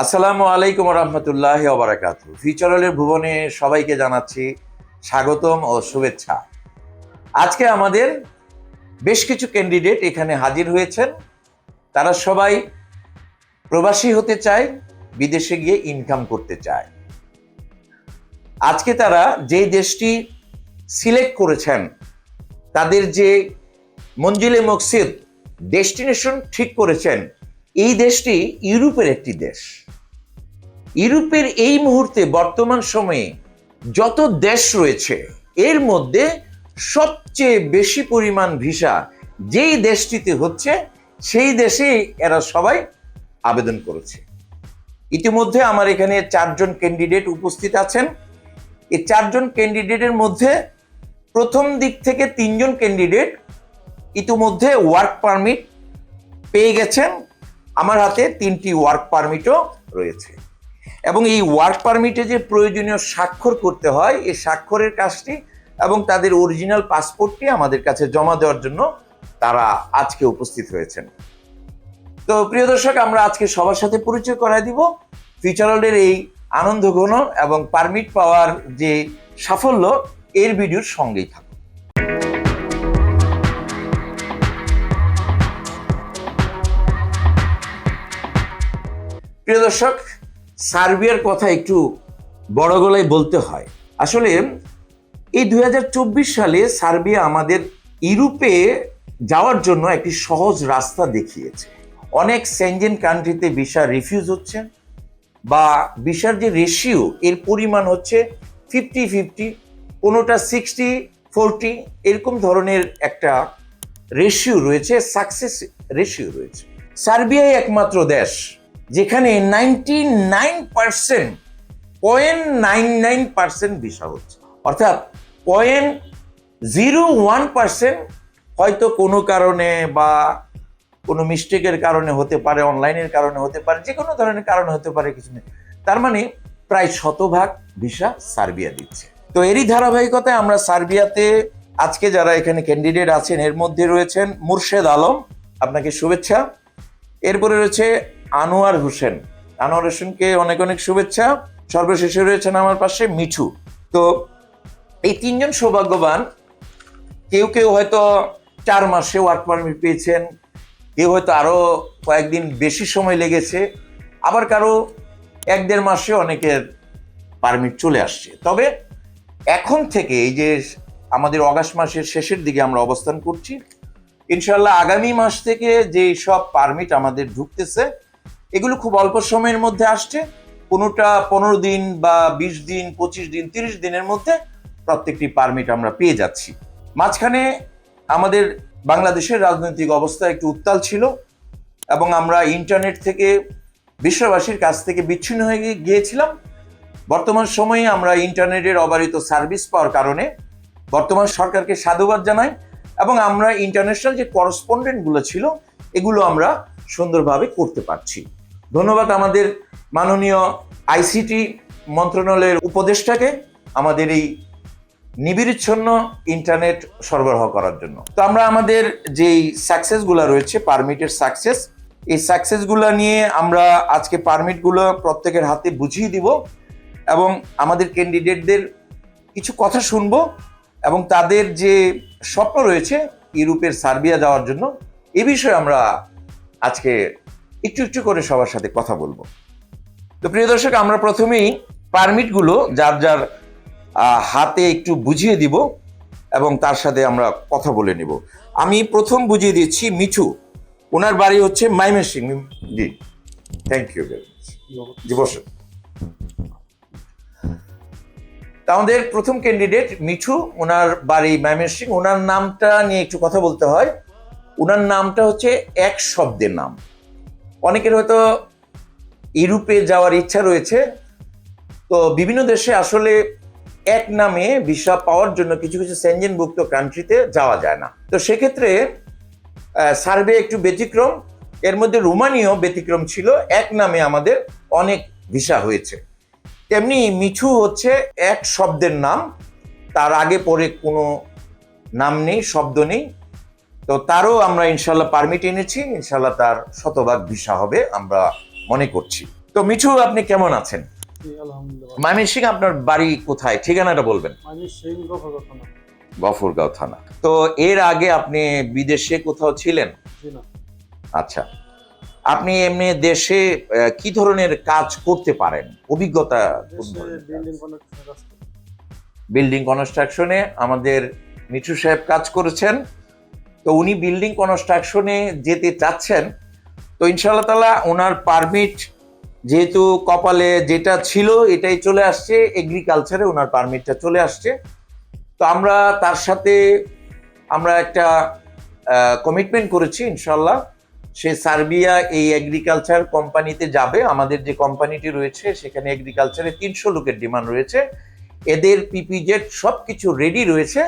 আসসালামু আলাইকুম রহমতুল্লাহ ওবরাকাত ফিচারলের ভুবনে সবাইকে জানাচ্ছি স্বাগতম ও শুভেচ্ছা। আজকে আমাদের বেশ কিছু ক্যান্ডিডেট এখানে হাজির হয়েছেন। তারা সবাই প্রবাসী হতে চায়, বিদেশে গিয়ে ইনকাম করতে চায়। আজকে তারা যেই দেশটি সিলেক্ট করেছেন, তাদের যে মঞ্জিলে মকসিদ ডেস্টিনেশন ঠিক করেছেন এই দেশটি ইউরোপের একটি দেশ। ইউরোপের এই মুহূর্তে বর্তমান সময়ে যত দেশ রয়েছে, এর মধ্যে সবচেয়ে বেশি পরিমাণ ভিসা যেই দেশটিতে হচ্ছে, সেই দেশেই এরা সবাই আবেদন করেছে। ইতিমধ্যে আমার এখানে চারজন ক্যান্ডিডেট উপস্থিত আছেন। এই চারজন ক্যান্ডিডেটের মধ্যে প্রথম দিক থেকে তিনজন ক্যান্ডিডেট ইতিমধ্যে ওয়ার্ক পারমিট পেয়ে গেছেন। আমার হাতে তিনটি ওয়ার্ক পারমিটও রয়েছে। এবং এই ওয়ার্ক পারমিটে যে প্রয়োজনীয় স্বাক্ষর করতে হয়, এই স্বাক্ষরের কাজটি এবং তাদের অরিজিনাল পাসপোর্টটি আমাদের কাছে জমা দেওয়ার জন্য তারা আজকে উপস্থিত হয়েছেন। তো প্রিয় দর্শক, আমরা আজকে সবার সাথে পরিচয় করায় দিব। ফিচারলের এই আনন্দ ঘন এবং পারমিট পাওয়ার যে সাফল্য, এর ভিডিওর সঙ্গেই থাকুন। প্রিয় দর্শক, সার্বিয়ার কথা একটু বড় গলায় বলতে হয়। আসলে এই দুই হাজার চব্বিশ সালে সার্বিয়া আমাদের ইউরোপে যাওয়ার জন্য একটি সহজ রাস্তা দেখিয়েছে। অনেক সেঞ্জেন কান্ট্রিতে ভিসা রিফিউজ হচ্ছে বা ভিসার যে রেশিও এর পরিমাণ হচ্ছে ফিফটি ফিফটি কোনোটা সিক্সটি ফোরটি এরকম ধরনের একটা রেশিও রয়েছে সাকসেস রেশিও রয়েছে। সার্বিয়াই একমাত্র দেশ যেখানে ninety nine percent point nine nine percent visa হচ্ছে। অর্থাৎ পয়েন্ট জিরো ওয়ান পার্সেন্ট হয়তো কোনো কারণে বা কোনো মিস্টেকের কারণে হতে পারে, অনলাইনের কারণে হতে পারে যে কোনো ধরনের কারণে হতে পারে, কিছু নেই। তার মানে প্রায় শতভাগ ভিসা সার্বিয়া দিচ্ছে। তো এরই ধারাবাহিকতায় আমরা সার্বিয়াতে আজকে যারা এখানে ক্যান্ডিডেট আছেন, এর মধ্যে রয়েছেন মুর্শেদ আলম। আপনাকে শুভেচ্ছা। এরপরে রয়েছে আনোয়ার হোসেন। আনোয়ার হোসেনকে অনেক অনেক শুভেচ্ছা। সর্বশেষে রয়েছেন আমার পাশে মিঠু। তো এই তিনজন সৌভাগ্যবান, কেউ কেউ হয়তো চার মাসে ওয়ার্ক পারমিট পেয়েছেন, কেউ হয়তো আরও কয়েকদিন বেশি সময় লেগেছে, আবার কারও এক দেড় মাসে অনেকের পারমিট চলে আসছে। তবে এখন থেকে এই যে আমাদের অগাস্ট মাসের শেষের দিকে আমরা অবস্থান করছি ইনশাল্লাহ আগামী মাস থেকে যে সব পারমিট আমাদের ঢুকতেছে এগুলো খুব অল্প সময়ের মধ্যে আসছে। কোনোটা পনেরো দিন বা বিশ দিন, পঁচিশ দিন, তিরিশ দিনের মধ্যে প্রত্যেকটি পারমিট আমরা পেয়ে যাচ্ছি। মাঝখানে আমাদের বাংলাদেশের রাজনৈতিক অবস্থা একটু উত্তাল ছিল এবং আমরা ইন্টারনেট থেকে বিশ্ববাসীর কাছ থেকে বিচ্ছিন্ন হয়ে গিয়েছিলাম। বর্তমান সময়ে আমরা ইন্টারনেটের অবারিত সার্ভিস পাওয়ার কারণে বর্তমান সরকারকে সাধুবাদ জানাই এবং আমরা ইন্টারন্যাশনাল যে করসপন্ডেন্টগুলো ছিল, এগুলো আমরা সুন্দরভাবে করতে পারছি। ধন্যবাদ আমাদের মাননীয় আইসিটি মন্ত্রণালয়ের উপদেষ্টাকে আমাদের এই নিবিড়চ্ছন্ন ইন্টারনেট সরবরাহ করার জন্য। তো আমরা আমাদের যেই সাকসেসগুলো রয়েছে পারমিটের সাকসেস এই সাকসেসগুলো নিয়ে আমরা আজকে পারমিটগুলো প্রত্যেকের হাতে বুঝিয়ে দিব এবং আমাদের ক্যান্ডিডেটদের কিছু কথা শুনব এবং তাদের যে স্বপ্ন রয়েছে, ইউরোপের সার্বিয়া যাওয়ার জন্য, এ বিষয়ে আমরা আজকে একটু একটু করে সবার সাথে কথা বলব। তো প্রিয় দর্শক, আমরা প্রথমেই পারমিটগুলো যার যার হাতে একটু বুঝিয়ে দিব এবং তার সাথে আমরা কথা বলে নিব। আমি প্রথম বুঝিয়ে দিচ্ছি মিঠু। ওনার বাড়ি হচ্ছে Mymensingh ji. Thank you very much জি বসুন তা আমাদের প্রথম ক্যান্ডিডেট মিঠু, ওনার বাড়ি ময়মনসিং ওনার নামটা নিয়ে একটু কথা বলতে হয়। ওনার নামটা হচ্ছে এক শব্দের নাম। অনেকের হয়তো ইউরোপে যাওয়ার ইচ্ছা রয়েছে। তো বিভিন্ন দেশে আসলে এক নামে ভিসা পাওয়ার জন্য কিছু কিছু সেঞ্জেনভুক্ত কান্ট্রিতে যাওয়া যায় না। তো সেক্ষেত্রে সার্ভে একটু ব্যতিক্রম। এর মধ্যে রোমানিও ব্যতিক্রম ছিল। এক নামে আমাদের অনেক ভিসা হয়েছে। তেমনি মিঠু হচ্ছে এক শব্দের নাম। তার আগে পরে কোনো নাম নেই, শব্দ নেই। তো তারও আমরা ইনশাল্লাহ পারমিট এনেছি ইনশাল্লাহ তার শতভাগ ভিসা হবে আমরা মনে করছি। তো মিঠু আপনি কেমন আছেন? ময়মনসিং আপনার বাড়ি কোথায়? ঠিকানাটা বলবেন। গফরগাঁও থানা। তো এর আগে আপনি বিদেশে কোথাও ছিলেন? আচ্ছা। আপনি এমনি দেশে কি ধরনের কাজ করতে পারেন? অভিজ্ঞতা। বিল্ডিং কনস্ট্রাকশনে আমাদের মিঠু সাহেব কাজ করেছেন। তো উনি বিল্ডিং কনস্ট্রাকশনে যেতে চাচ্ছেন, তো ইনশাআল্লাহ তালা ওনার পারমিট যেহেতু কপালে যেটা ছিল এটাই চলে আসছে এগ্রিকালচারে ওনার পারমিটটা চলে আসছে। তো আমরা তার সাথে আমরা একটা কমিটমেন্ট করেছি ইনশাল্লাহ সে সার্বিয়া এই এগ্রিকালচার কোম্পানিতে যাবে। আমাদের যে কোম্পানিটি রয়েছে, সেখানে এগ্রিকালচারে তিনশো লোকের ডিমান্ড রয়েছে। এদের পিপিজেড সব কিছু রেডি রয়েছে।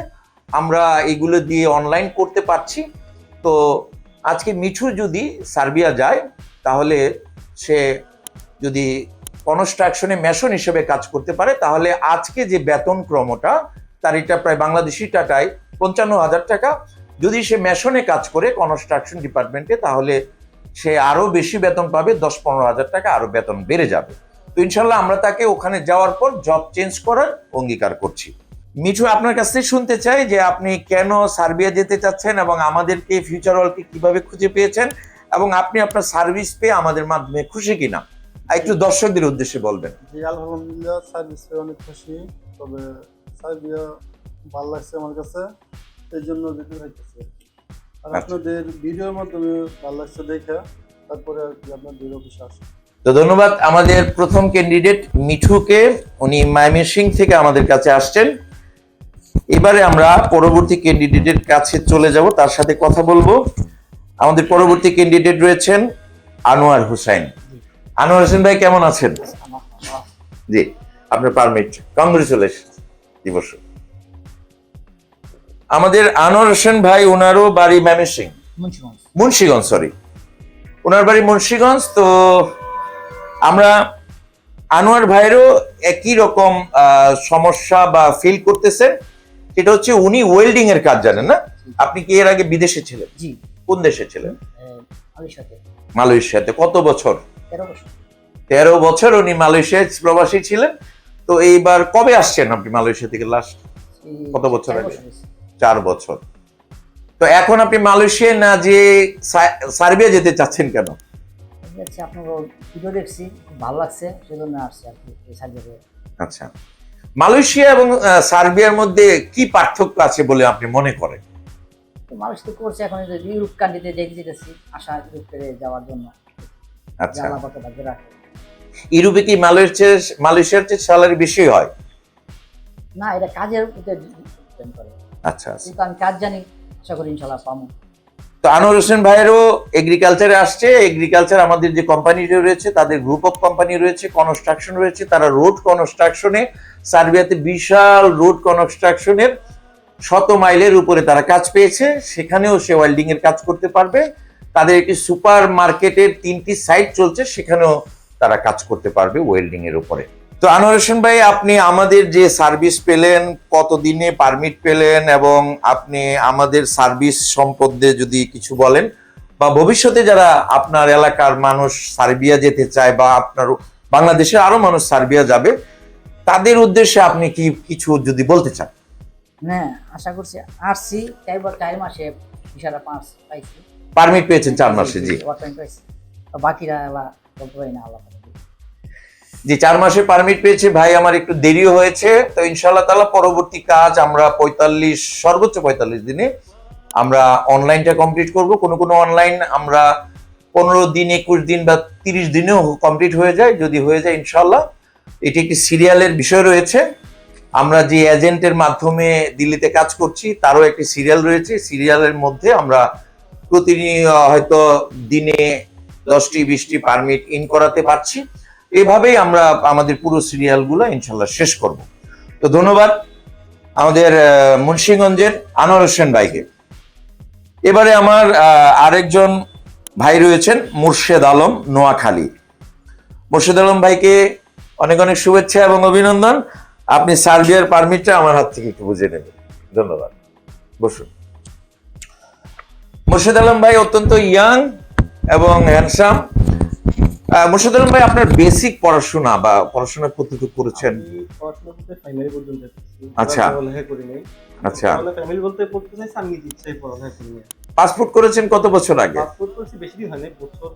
আমরা এগুলো দিয়ে অনলাইন করতে পারছি। তো আজকে মিঠু যদি সার্বিয়া যায়, তাহলে সে যদি কনস্ট্রাকশনে মেশন হিসেবে কাজ করতে পারে, তাহলে আজকে যে বেতন ক্রমটা, তার এটা প্রায় বাংলাদেশি টাকায় পঞ্চান্ন হাজার টাকা। যদি সে মেশনে কাজ করে কনস্ট্রাকশন ডিপার্টমেন্টে তাহলে সে আরও বেশি বেতন পাবে, দশ পনেরো হাজার টাকা আরও বেতন বেড়ে যাবে। তো ইনশাল্লাহ আমরা তাকে ওখানে যাওয়ার পর জব চেঞ্জ করার অঙ্গীকার করছি। মিঠু আপনার কাছ থেকে শুনতে চাই যে আপনি কেন সার্বিয়া যেতে চাচ্ছেন এবং আমাদেরকে ফিউচার ওয়ার্ল্ডকে কীভাবে খুঁজে পেয়েছেন এবং আপনি আপনার সার্ভিস পেয়ে আমাদের মাধ্যমে খুশি কিনা? একটু দর্শকদের উদ্দেশ্যে বলবেন। জি আলহামদুলিল্লাহ সার্ভিস পেয়ে অনেক খুশি। তবে সার্বিয়া ভালো লাগছে আমার কাছে এই জন্য যেতে চাইতেছি আর আচ্ছা। আপনাদের ভিডিওর মাধ্যমে ভালো লাগছে দেখে তারপরে আর কি আপনাদের অফিসে আসে তো ধন্যবাদ আমাদের প্রথম ক্যান্ডিডেট মিঠুকে উনি সিং থেকে আমাদের কাছে আসছেন। এবারে আমরা পরবর্তী ক্যান্ডিডেটের কাছে চলে যাব তার সাথে কথা বলব। আমাদের পরবর্তী ক্যান্ডিডেট রয়েছেন আনোয়ার হুসাইন আনোয়ার হোসেন ভাই কেমন আছেন? জি আপনার পারমিট কংগ্রেচুলেশন দিবস। আমাদের আনোয়ার হোসেন ভাই ওনারও বাড়ি সিং মুন্সিগঞ্জ। সরি ওনার বাড়ি মুন্সিগঞ্জ তো আমরা আনোয়ার ভাইয়েরও একই রকম আহ, সমস্যা বা ফিল করতেছেন সেটা হচ্ছে উনি ওয়েল্ডিং এর কাজ জানেন না? আপনি কি এর আগে বিদেশে ছিলেন? জি। কোন দেশে ছিলেন? মালয়েশিয়াতে। কত বছর? তেরো বছর। উনি মালয়েশিয়ায় প্রবাসী ছিলেন। তো এইবার কবে আসছেন আপনি মালয়েশিয়া থেকে লাস্ট কত বছর আগে? চার বছর। তো এখন আপনি মালয়েশিয়ায় না যে সার্বিয়া যেতে চাচ্ছেন কেন? আপনার ভিডিও দেখছি ভালো লাগছে সেজন্য আসছি সার্ভিসে আচ্ছা। মালয়েশিয়া এবং সার্বিয়ার মধ্যে কি পার্থক্য আছে বলে আপনি মনে করেন? মানুষ তো করছে এখন যে ইউরোপ কান্ট্রিতে যেতে যেতেছি আশা ইউরোপ যাওয়ার জন্য। আচ্ছা। ইউরোপে কি মালয়েশিয়ার মালয়েশিয়ার চেয়ে স্যালারি বেশি হয়? না এটা কাজের উপরে ডিপেন্ড করে। আচ্ছা আচ্ছা। আমি কাজ জানি আশা করি ইনশাল্লাহ পাবো। তো আনোয়ার হোসেন ভাইয়েরও এগ্রিকালচারে আসছে। এগ্রিকালচার আমাদের যে কোম্পানি রয়েছে, তাদের গ্রুপ অফ কোম্পানি রয়েছে কনস্ট্রাকশন রয়েছে। তারা রোড কনস্ট্রাকশনে সার্বিয়াতে বিশাল রোড কনস্ট্রাকশনের শত মাইলের উপরে তারা কাজ পেয়েছে। সেখানেও সে ওয়েল্ডিং এর কাজ করতে পারবে। তাদের একটি সুপার মার্কেটের তিনটি সাইট চলছে, সেখানেও তারা কাজ করতে পারবে ওয়েল্ডিং এর উপরে। তো আনোয়ার হোসেন ভাই আপনি আমাদের যে সার্ভিস পেলেন কতদিনে পারমিট পেলেন এবং আপনি আমাদের সার্ভিস সম্পর্কে যদি কিছু বলেন বা ভবিষ্যতে যারা আপনার এলাকার মানুষ সার্বিয়া যেতে চায় বা আপনার বাংলাদেশের আরও মানুষ সার্বিয়া যাবে তাদের উদ্দেশ্যে আপনি কি কিছু যদি বলতে চান? হ্যাঁ আশা করছি আসছি বার চার মাসে পাঁচ পাইছি। পারমিট পেয়েছেন চার মাসে জি বাকিরা আল্লাহ বলতে পারি না আল্লাহ জি চার মাসে পারমিট পেয়েছে ভাই আমার একটু দেরিও হয়েছে তো ইনশাল্লাহ তালা পরবর্তী কাজ আমরা পঁয়তাল্লিশ সর্বোচ্চ পঁয়তাল্লিশ দিনে আমরা অনলাইনটা কমপ্লিট করব। কোনো কোনো অনলাইন আমরা পনেরো দিন একুশ দিন বা তিরিশ দিনেও কমপ্লিট হয়ে যায়। যদি হয়ে যায় ইনশাল্লাহ এটি একটি সিরিয়ালের বিষয় রয়েছে। আমরা যে এজেন্টের মাধ্যমে দিল্লিতে কাজ করছি তারও একটি সিরিয়াল রয়েছে। সিরিয়ালের মধ্যে আমরা প্রতিদিন আহ, হয়তো দিনে দশটি বিশটি পারমিট ইন করাতে পারছি। এভাবেই আমরা আমাদের পুরো সিরিয়ালগুলো ইনশাল্লাহ শেষ করব। তো ধন্যবাদ আমাদের মুন্সিগঞ্জের আনোয়ার হোসেন ভাইকে। এবারে আমার আরেকজন ভাই রয়েছেন মুর্শেদ আলম নোয়াখালী। মুর্শেদ আলম ভাইকে অনেক অনেক শুভেচ্ছা এবং অভিনন্দন। আপনি সার্বিয়ার পারমিটটা আমার হাত থেকে একটু বুঝে নেবেন। ধন্যবাদ। বসুন। মুর্শেদ আলম ভাই অত্যন্ত ইয়াং এবং হ্যান্ডসাম মোর্শেদ আলম ভাই আপনার বেসিক পড়াশোনা বা পড়াশোনা কতটুকু করেছেন? পড়াশোনা করতে প্রাইমারি পর্যন্ত আচ্ছা। করি নাই। আচ্ছা। ফ্যামিলি বলতে পড়তে চাইছি আমি ইচ্ছাই পড়ালেখা করি পাসপোর্ট করেছেন কত বছর আগে? পাসপোর্ট করেছি বেশি দিন হয়নি বছর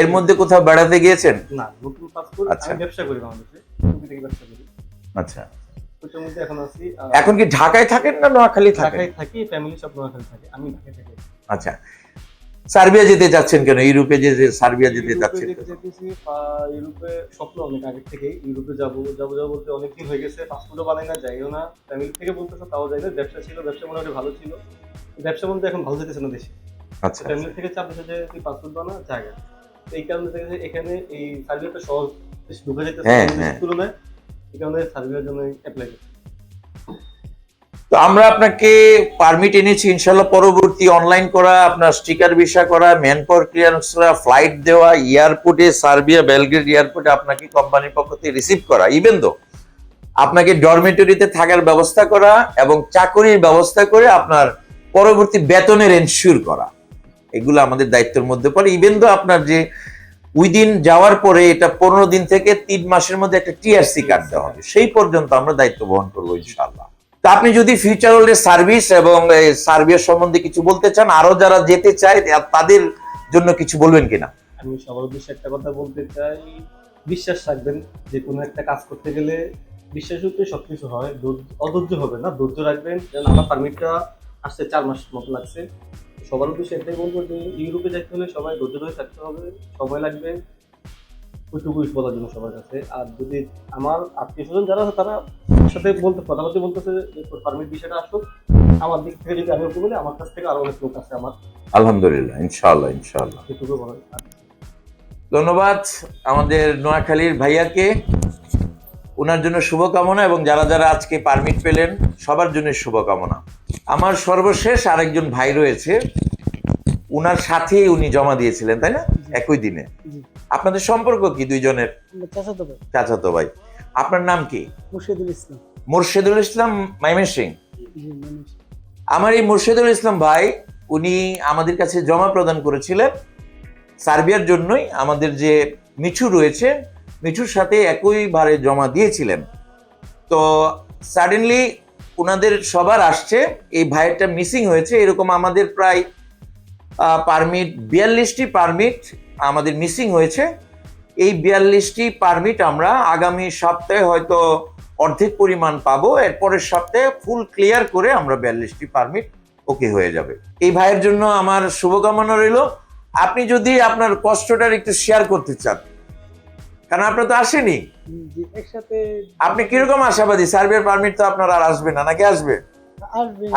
এর মধ্যে কোথাও বেড়াতে গিয়েছেন? না নতুন পাসপোর্ট আচ্ছা। আমি ব্যবসা করি বাংলাদেশে টুকি থেকে ব্যবসা করি। আচ্ছা। এখন কি ঢাকায় থাকেন না নোয়াখালী থাকেন? ঢাকায় থাকি ফ্যামিলি সব নোয়াখালী থাকে আমি ঢাকায় থাকি। আচ্ছা। সার্বিয়া যেতে যাচ্ছেন কেন? ইউরোপে যে সার্বিয়া যেতে যেতে আহ, ইউরোপে স্বপ্ন অনেক আগে থেকে ইউরোপে যাব যাব যাব বলতে অনেকদিন হয়ে গেছে পাসপোর্টও বানাই না যাইও না। ফ্যামিলি থেকে বলতেছে তাও যাই না। ব্যবসা ছিল ব্যবসা মোটামুটি ভালো ছিল। ব্যবসা বলতে এখন ভালো যেতেছে না দেশে। আচ্ছা ফ্যামিলি থেকে চাপ দিচ্ছে যে তুই পাসপোর্ট বানা জায়গা এই কারণে থেকে এখানে এই সার্ভিসটা সহজ। ঢুকে যেতেছে হ্যাঁ, হ্যাঁ। তুলনায়। এই কারণে সার্বিয়ার জন্য অ্যাপ্লাই করছি তো আমরা আপনাকে পারমিট এনেছি, ইনশাল্লাহ পরবর্তী অনলাইন করা, আপনার স্টিকার ভিসা করা ম্যান পাওয়ার ক্লিয়ারেন্স করা ফ্লাইট দেওয়া এয়ারপোর্টে সার্বিয়া বেলগ্রেড এয়ারপোর্টে আপনাকে কোম্পানির পক্ষ থেকে রিসিভ করা। ইভেন দো আপনাকে ডরমেটরিতে থাকার ব্যবস্থা করা এবং চাকরির ব্যবস্থা করে আপনার পরবর্তী বেতনের এনশিওর করা। এগুলো আমাদের দায়িত্বের মধ্যে পড়ে। ইভেন দো আপনার যে উইদিন যাওয়ার পরে এটা পনেরো দিন থেকে তিন মাসের মধ্যে একটা টিআরসি কাটতে হবে, সেই পর্যন্ত আমরা দায়িত্ব বহন করব ইনশাআল্লাহ তা আপনি যদি ফিউচার ওয়ার্ল্ডের সার্ভিস এবং সার্ভিস সম্বন্ধে কিছু বলতে চান, আরও যারা যেতে চায় তাদের জন্য কিছু বলবেন কিনা? আমি সবার উদ্দেশ্যে একটা কথা বলতে চাই, বিশ্বাস রাখবেন, যে কোনো একটা কাজ করতে গেলে বিশ্বাস উপরে সবকিছু হয়, ধৈর্য- অধৈর্য হবে না, ধৈর্য রাখবেন যেন আমার পারমিটটা আসতে চার মাস মতো লাগছে। সবার উদ্দেশ্যে এটাই বলব যে, ইউরোপে যাইতে হলে সবাই ধৈর্য ধরে থাকতে হবে, সময় লাগবে ওইটুকুই বলার জন্য সবার কাছে। আর যদি আমার আত্মীয় স্বজন যারা আছে তারা সাথে বলতে কথা বলতে বলতেছে যে পারমিট বিষয়টা আসুক আমার দিক থেকে যদি আমি ওকে বলি আমার কাছ থেকে আরও অনেক লোক আছে আমার। আলহামদুলিল্লাহ ইনশাআল্লাহ ইনশাআল্লাহ। এটুকু বলা ধন্যবাদ আমাদের নোয়াখালীর ভাইয়াকে। ওনার জন্য শুভকামনা এবং যারা যারা আজকে পারমিট পেলেন সবার জন্য শুভকামনা। আমার সর্বশেষ আরেকজন ভাই রয়েছে। উনার সাথেই উনি জমা দিয়েছিলেন তাই না? একই দিনে। আপনাদের সম্পর্ক কি দুইজনের? চাচাতো ভাই। চাচাতো ভাই। আপনার নাম কি? মুর্শিদুল ইসলাম। মোর্শেদুল ইসলাম মাইমের সিং? আমার এই মুর্শিদুল ইসলাম ভাই উনি আমাদের কাছে জমা প্রদান করেছিলেন। সার্বিয়ার জন্যই আমাদের যে মিঠু রয়েছে মিঠুর সাথে একইবারে জমা দিয়েছিলেন। তো সাডেনলি ওনাদের সবার আসছে এই ভাইয়েরটা মিসিং হয়েছে। এরকম আমাদের প্রায় পারমিট বিয়াল্লিশটি পারমিট আমাদের মিসিং হয়েছে। এই বিয়াল্লিশটি পারমিট আমরা আগামী সপ্তাহে হয়তো অর্ধেক পরিমাণ পাবো। এর পরের সপ্তাহে ফুল ক্লিয়ার করে আমরা বিয়াল্লিশটি পারমিট ওকে হয়ে যাবে। এই ভাইয়ের জন্য আমার শুভকামনা রইল। আপনি যদি আপনার কষ্টটার একটু শেয়ার করতে চান কারণ আপনার তো আসেনি। আপনি কীরকম আশাবাদী? সার্বিয়ার পারমিট তো আপনার আর আসবে না নাকি আসবে।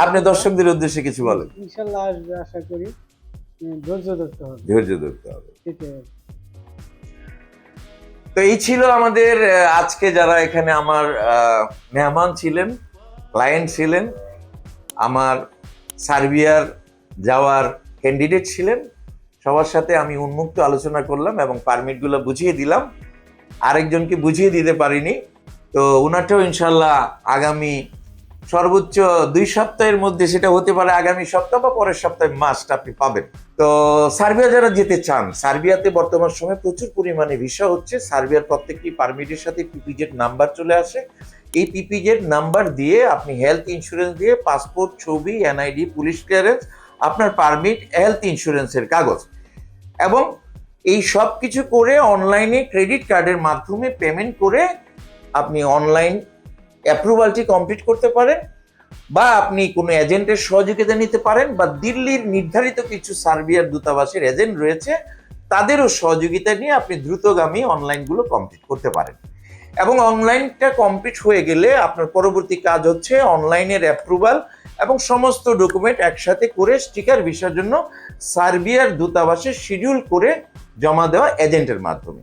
আপনি দর্শকদের উদ্দেশ্যে কিছু বলেন। ইনশাল্লাহ আসবে আশা করি। ধৈর্য ধরতে হবে। ধৈর্য ধরতে হবে। তো এই ছিল আমাদের আজকে যারা এখানে আমার মেহমান ছিলেন ক্লায়েন্ট ছিলেন আমার সার্বিয়ার যাওয়ার ক্যান্ডিডেট ছিলেন সবার সাথে আমি উন্মুক্ত আলোচনা করলাম এবং পারমিটগুলো বুঝিয়ে দিলাম। আরেকজনকে বুঝিয়ে দিতে পারিনি তো ওনারটাও ইনশাল্লাহ আগামী সর্বোচ্চ দুই সপ্তাহের মধ্যে সেটা হতে পারে আগামী সপ্তাহ বা পরের সপ্তাহে মাসটা আপনি পাবেন। তো সার্বিয়া যারা যেতে চান, সার্বিয়াতে বর্তমান সময়ে প্রচুর পরিমাণে ভিসা হচ্ছে। সার্বিয়ার প্রত্যেকটি পারমিটের সাথে পিপিজেড নাম্বার চলে আসে। এই পিপিজেড নাম্বার দিয়ে আপনি হেলথ ইন্স্যুরেন্স দিয়ে পাসপোর্ট ছবি এনআইডি পুলিশ ক্লিয়ারেন্স আপনার পারমিট হেলথ ইন্স্যুরেন্সের কাগজ। এবং এই সব কিছু করে অনলাইনে ক্রেডিট কার্ডের মাধ্যমে পেমেন্ট করে আপনি অনলাইন অ্যাপ্রুভালটি কমপ্লিট করতে পারেন, বা আপনি কোনো এজেন্টের সহযোগিতা নিতে পারেন, বা দিল্লির নির্ধারিত কিছু সার্বিয়ার দূতাবাসের এজেন্ট রয়েছে, তাদেরও সহযোগিতা নিয়ে আপনি দ্রুতগামী অনলাইনগুলো কমপ্লিট করতে পারেন। এবং অনলাইনটা কমপ্লিট হয়ে গেলে আপনার পরবর্তী কাজ হচ্ছে অনলাইনের অ্যাপ্রুভাল এবং সমস্ত ডকুমেন্ট একসাথে করে স্টিকার ভিসার জন্য সার্বিয়ার দূতাবাসে শিডিউল করে জমা দেওয়া এজেন্টের মাধ্যমে।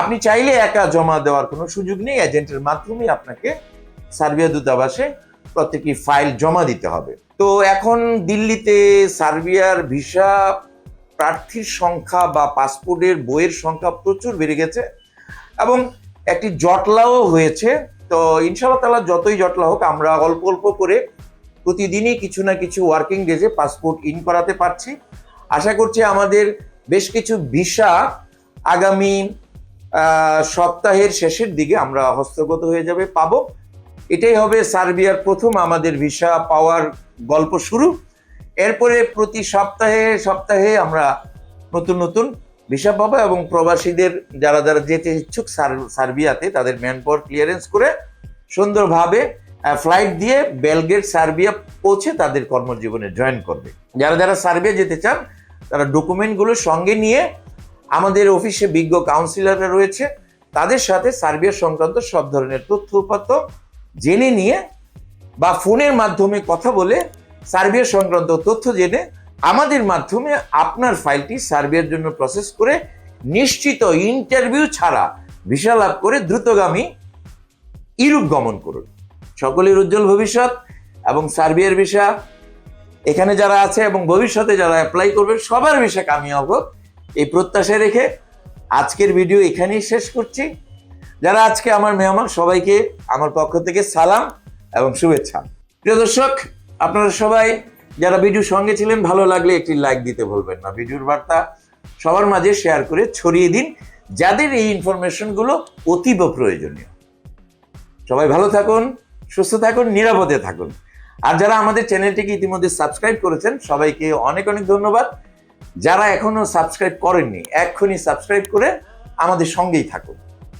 আপনি চাইলে একা জমা দেওয়ার কোনো সুযোগ নেই এজেন্টের মাধ্যমে আপনাকে সার্বিয়া দূতাবাসে প্রত্যেকটি ফাইল জমা দিতে হবে। তো এখন দিল্লিতে সার্বিয়ার ভিসা প্রার্থীর সংখ্যা বা পাসপোর্টের বইয়ের সংখ্যা প্রচুর বেড়ে গেছে এবং একটি জটলাও হয়েছে। তো ইনশাআল্লাহ তালা যতই জটলা হোক, আমরা অল্প অল্প করে প্রতিদিনই কিছু না কিছু ওয়ার্কিং ডেজে পাসপোর্ট ইন করাতে পারছি। আশা করছি আমাদের বেশ কিছু ভিসা আগামী সপ্তাহের শেষের দিকে আমরা হস্তগত হয়ে যাবে, পাবো। এটাই হবে সার্বিয়ার প্রথম আমাদের ভিসা পাওয়ার গল্প শুরু। এরপরে প্রতি সপ্তাহে সপ্তাহে আমরা নতুন নতুন ভিসা পাবো এবং প্রবাসীদের যারা যারা যেতে ইচ্ছুক সার- সার্বিয়াতে তাদের ম্যান পাওয়ার ক্লিয়ারেন্স করে সুন্দরভাবে ফ্লাইট দিয়ে বেলগেট, সার্বিয়া পৌঁছে তাদের কর্মজীবনে জয়েন করবে। যারা যারা সার্বিয়া যেতে চান, তারা ডকুমেন্টগুলো সঙ্গে নিয়ে আমাদের অফিসে বিজ্ঞ কাউন্সিলররা রয়েছে। তাদের সাথে সার্বিয়া সংক্রান্ত সব ধরনের তথ্য উপাত্ত জেনে নিয়ে বা ফোনের মাধ্যমে কথা বলে সার্বিয়া সংক্রান্ত তথ্য জেনে আমাদের মাধ্যমে আপনার ফাইলটি সার্বিয়ার জন্য প্রসেস করে নিশ্চিত ইন্টারভিউ ছাড়া ভিসা লাভ করে দ্রুতগামী ইউরোপ গমন করুন। সকলের উজ্জ্বল ভবিষ্যৎ এবং সার্বিয়ার ভিসা এখানে যারা আছে এবং ভবিষ্যতে যারা অ্যাপ্লাই করবেন, সবার ভিসা কামিয়াব হোক। এই প্রত্যাশা রেখে আজকের ভিডিও এখানেই শেষ করছি। যারা আজকে আমার মেহমান, সবাইকে আমার পক্ষ থেকে সালাম এবং শুভেচ্ছা। প্রিয় দর্শক, আপনারা সবাই যারা ভিডিও সঙ্গে ছিলেন, ভালো লাগলে একটি লাইক দিতে ভুলবেন না। ভিডিওর বার্তা সবার মাঝে শেয়ার করে ছড়িয়ে দিন। যাদের এই ইনফরমেশনগুলো অতীব প্রয়োজনীয়। সবাই ভালো থাকুন, সুস্থ থাকুন, নিরাপদে থাকুন। আর যারা আমাদের চ্যানেলটিকে ইতিমধ্যে সাবস্ক্রাইব করেছেন, সবাইকে অনেক অনেক ধন্যবাদ। যারা এখনও সাবস্ক্রাইব করেননি, এক্ষুনি সাবস্ক্রাইব করে আমাদের সঙ্গেই থাকুন।